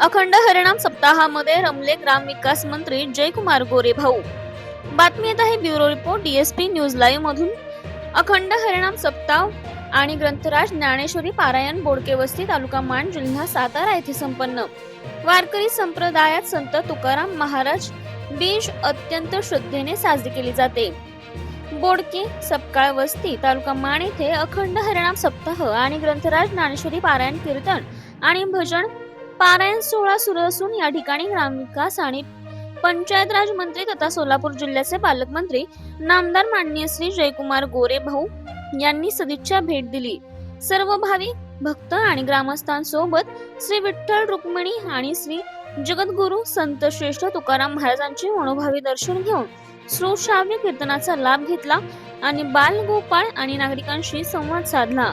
अखंड हरिणाम सप्ताहामध्ये रमले ग्रामविकास मंत्री जयकुमार गोरे भाऊ. बातमी येत आहे bureau report DSP news live मधून. अखंड हरिणाम सप्ताह आणि ग्रंथराज ज्ञानेश्वरी पारायण बोडके वस्ती तालुका माण जिल्हा सातारा येथे संपन्न. वारकरी संप्रदायात संत तुकाराम महाराज बीज अत्यंत श्रद्धेने साजरी केली जाते. बोडके सपकाळ वस्ती तालुका माण येथे अखंड हरिणाम सप्ताह आणि ग्रंथराज ज्ञानेश्वरी पारायण कीर्तन आणि भजन पारायण सोहळा सुरू असून या ठिकाणी ग्रामविकास आणि पंचायत राज मंत्री तथा सोलापूर जिल्ह्याचे पालकमंत्री नामदार माननीय श्री जयकुमार गोरे भाऊ यांनी सदिच्छा भेट दिली. सर्व भाविक भक्त आणि ग्रामस्थांसोबत श्री विठ्ठल रुक्मिणी आणि श्री जगद्गुरु संत श्रेष्ठ तुकाराम महाराजांचे मनोभावी दर्शन घेऊन श्रोश्राव्य कीर्तनाचा लाभ घेतला आणि बाल गोपाळ आणि नागरिकांशी संवाद साधला.